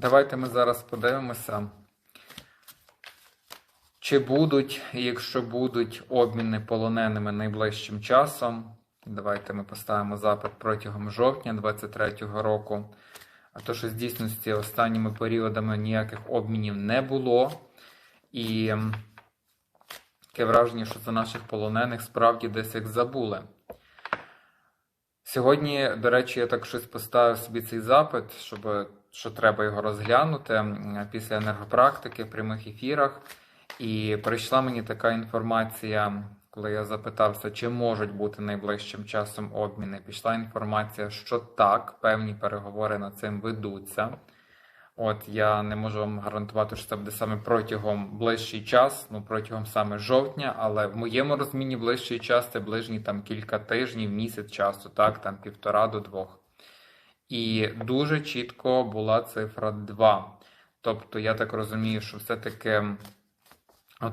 Давайте ми зараз подивимося, чи будуть, якщо будуть обміни полоненими найближчим часом. Давайте ми поставимо запит протягом жовтня 2023 року. А то, що з дійсності останніми періодами ніяких обмінів не було. І таке враження, що за наших полонених справді десь як забули. Сьогодні, до речі, я так щось поставив собі цей запит, щоб що треба його розглянути після енергопрактики в прямих ефірах. І прийшла мені така інформація, коли я запитався, чи можуть бути найближчим часом обміни. Пішла інформація, що так, певні переговори над цим ведуться. От я не можу вам гарантувати, що це буде саме протягом ближчий час, ну протягом саме жовтня, але в моєму розумінні ближчий час це ближні там кілька тижнів, місяць часу, так, там півтора до двох. І дуже чітко була цифра 2. Тобто, я так розумію, що все-таки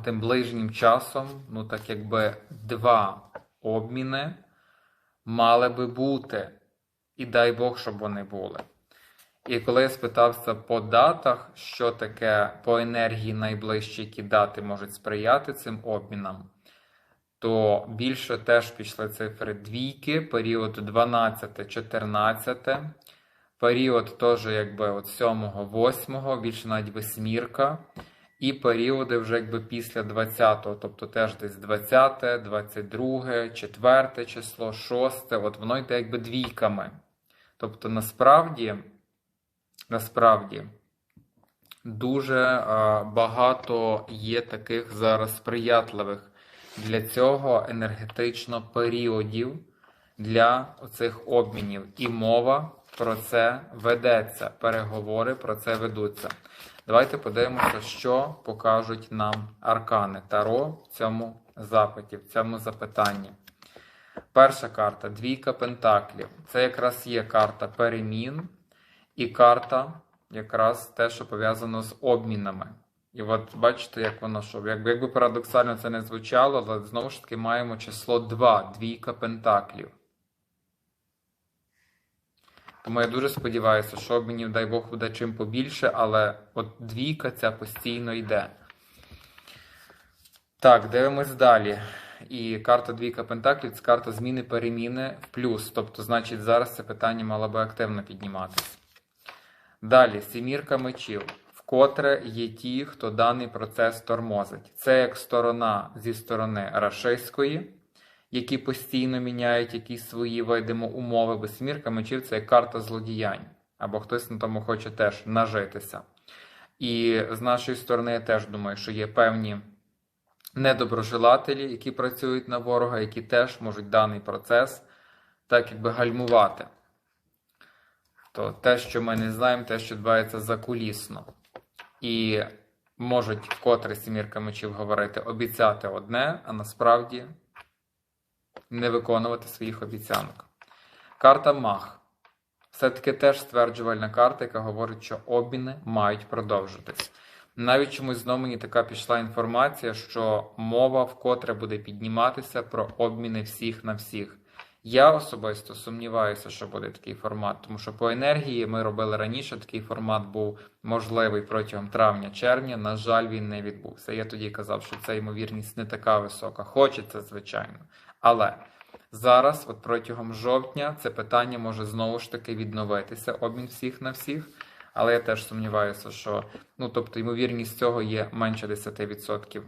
тим ближнім часом, ну так якби два обміни мали би бути. І дай Бог, щоб вони були. І коли я спитався по датах, що таке по енергії найближчі, які дати можуть сприяти цим обмінам, то більше теж пішли цифри двійки, період 12-14, період теж якби от 7-8, більше навіть восьмірка, і періоди вже якби після 20-го, тобто теж десь 20, 22, 4 число, 6, от воно йде якби двійками. Тобто насправді насправді дуже е, багато є таких зараз сприятливих для цього енергетично періодів для цих обмінів. І мова про це ведеться. Переговори про це ведуться. Давайте подивимося, що покажуть нам аркани Таро в цьому запиті, в цьому запитанні. Перша карта двійка пентаклів. Це якраз є карта перемін. І карта якраз те, що пов'язано з обмінами. І от бачите, як воно що. Якби, якби парадоксально це не звучало, але знову ж таки маємо число 2, двійка пентаклів. Тому я дуже сподіваюся, що обмінів, дай Бог, буде чим побільше, але от двійка ця постійно йде. Так, дивимось далі. І карта двійка Пентаклів це карта зміни переміни в плюс. Тобто, значить, зараз це питання мало би активно підніматися. Далі, сімірка мечів. Вкотре є ті, хто даний процес тормозить. Це як сторона зі сторони рашистської, які постійно міняють якісь свої видимо умови, бо сімірка мечів це карта злодіянь. Або хтось на тому хоче теж нажитися. І з нашої сторони, я теж думаю, що є певні недоброжелателі, які працюють на ворога, які теж можуть даний процес так якби гальмувати. То те, що ми не знаємо, те, що відбувається закулісно. І можуть вкотре сімірка мечів говорити, обіцяти одне, а насправді не виконувати своїх обіцянок. Карта Мах. Все-таки теж стверджувальна карта, яка говорить, що обміни мають продовжитись. Навіть чомусь знову мені така пішла інформація, що мова вкотре буде підніматися про обміни всіх на всіх. Я особисто сумніваюся, що буде такий формат, тому що по енергії ми робили раніше. Такий формат був можливий протягом травня-червня. На жаль, він не відбувся. Я тоді казав, що ця ймовірність не така висока. Хочеться, звичайно. Але зараз, от протягом жовтня, це питання може знову ж таки відновитися, обмін всіх на всіх. Але я теж сумніваюся, що ну тобто ймовірність цього є менше 10%.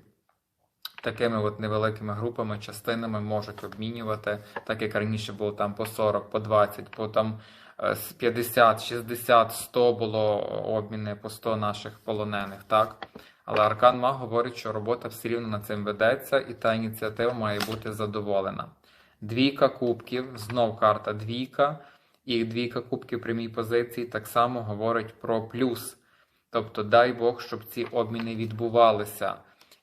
Такими от невеликими групами, частинами можуть обмінювати, так як раніше було там по 40, по 20, по там 50, 60, 100 було обміни по 100 наших полонених, так? Але Аркан Маг говорить, що робота все рівно над цим ведеться, і та ініціатива має бути задоволена. Двійка кубків, знов карта двійка, і двійка кубків прямій позиції так само говорить про плюс. Тобто, дай Бог, щоб ці обміни відбувалися.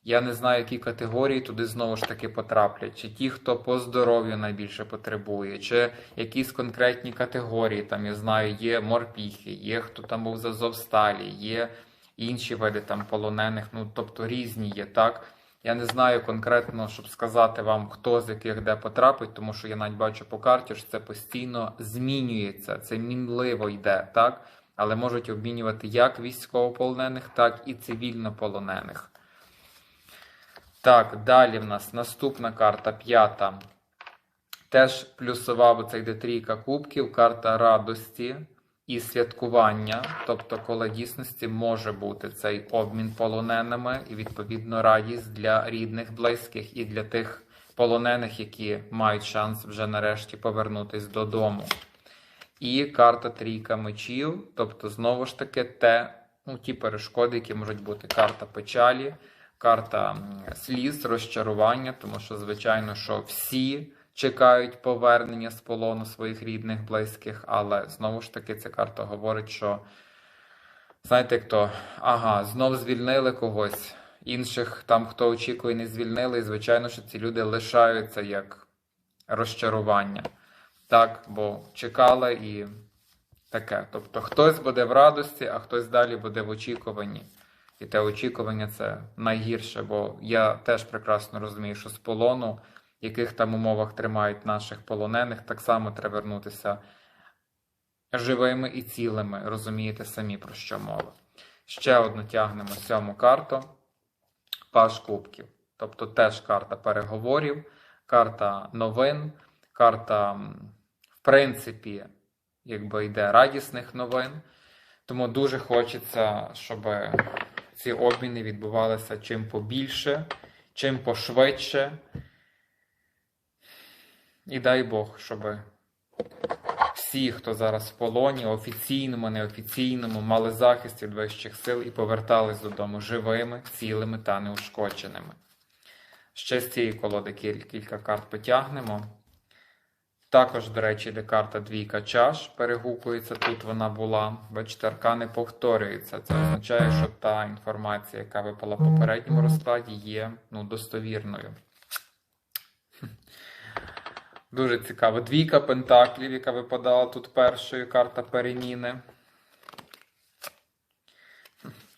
Я не знаю, які категорії туди знову ж таки потраплять, чи ті, хто по здоров'ю найбільше потребує, чи якісь конкретні категорії. Там я знаю, є морпіхи, є хто там був з Азовсталі, є інші види там полонених, ну тобто різні є, так. Я не знаю конкретно, щоб сказати вам, хто з яких де потрапить, тому що я навіть бачу по карті, що це постійно змінюється, це мінливо йде, так? але можуть обмінювати як військовополонених, так і цивільнополонених. Так, далі в нас наступна карта п'ята. Теж плюсова, бо це йде трійка кубків, карта радості і святкування. Тобто, коли дійсності може бути цей обмін полоненими і, відповідно, радість для рідних, близьких і для тих полонених, які мають шанс вже нарешті повернутись додому. І карта трійка мечів, тобто, знову ж таки, те, ну, ті перешкоди, які можуть бути карта печалі, карта сліз, розчарування, тому що, звичайно, що всі чекають повернення з полону своїх рідних, близьких, але знову ж таки ця карта говорить, що знаєте, як то, ага, знов звільнили когось, інших там, хто очікує, не звільнили, і звичайно, що ці люди лишаються як розчарування. Так, бо чекали і таке. Тобто хтось буде в радості, а хтось далі буде в очікуванні. І те очікування це найгірше, бо я теж прекрасно розумію, що з полону, в яких там умовах тримають наших полонених, так само треба вернутися живими і цілими. Розумієте самі про що мова. Ще одну тягнемо сьому карту. Паш кубків. Тобто теж карта переговорів, карта новин, карта, в принципі, якби йде радісних новин. Тому дуже хочеться, щоб ці обміни відбувалися чим побільше, чим пошвидше. І дай Бог, щоб всі, хто зараз в полоні, офіційному, неофіційному, мали захист від вищих сил і повертались додому живими, цілими та неушкодженими. Ще з цієї колоди кіль- кілька карт потягнемо. Також, до речі, йде карта двійка чаш, перегукується, тут вона була. Бачите, аркани повторюються. Це означає, що та інформація, яка випала в попередньому розкладі, є ну, достовірною. Дуже цікаво. Двійка пентаклів, яка випадала тут першою, карта переміни.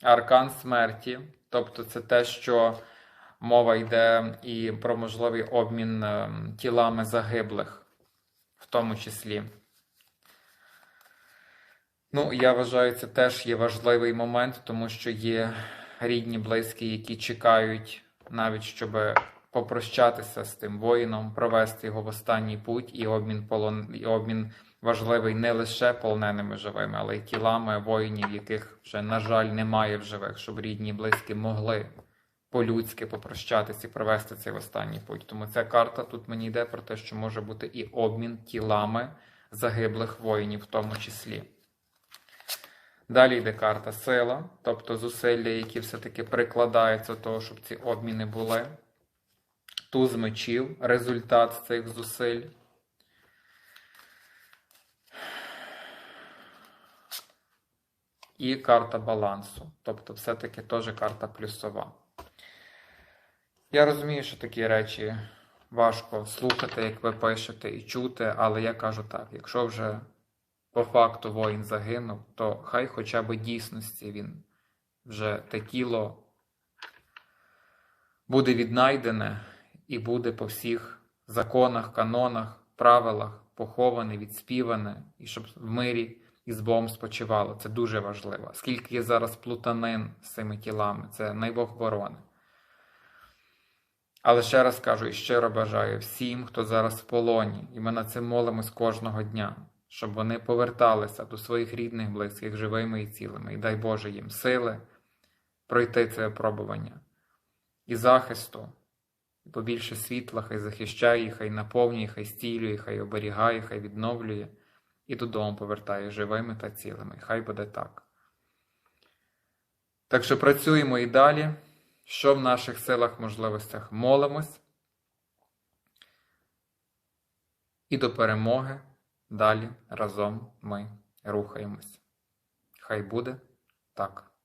Аркан смерті. Тобто це те, що мова йде і про можливий обмін ем, тілами загиблих в тому числі. Ну, я вважаю, це теж є важливий момент, тому що є рідні, близькі, які чекають навіть, щоб попрощатися з тим воїном, провести його в останній путь, і обмін полон... і обмін важливий не лише полоненими живими, але й тілами воїнів, яких вже, на жаль, немає в живих, щоб рідні близькі могли по-людськи попрощатися і провести цей останній путь. Тому ця карта тут мені йде про те, що може бути і обмін тілами загиблих воїнів, в тому числі. Далі йде карта сила, тобто зусилля, які все-таки прикладаються до того, щоб ці обміни були. Туз мечів, результат цих зусиль. І карта балансу. Тобто, все-таки теж карта плюсова. Я розумію, що такі речі важко слухати, як ви пишете, і чути, але я кажу так: якщо вже по факту воїн загинув, то хай хоча б дійсності він вже те тіло буде віднайдене і буде по всіх законах, канонах, правилах поховане, відспіване, і щоб в мирі і з Богом спочивало. Це дуже важливо. Скільки є зараз плутанин з цими тілами, це найбог борони. Але ще раз кажу і щиро бажаю всім, хто зараз в полоні, і ми на це молимось кожного дня, щоб вони поверталися до своїх рідних, близьких, живими і цілими. І дай Боже їм сили пройти це випробування і захисту, і побільше світла, хай захищає, їх, хай наповнює, хай стілює, хай оберігає, хай відновлює і додому повертає живими та цілими. Хай буде так. Так що працюємо і далі. Що в наших силах, можливостях молимось. І до перемоги далі разом ми рухаємось. Хай буде так.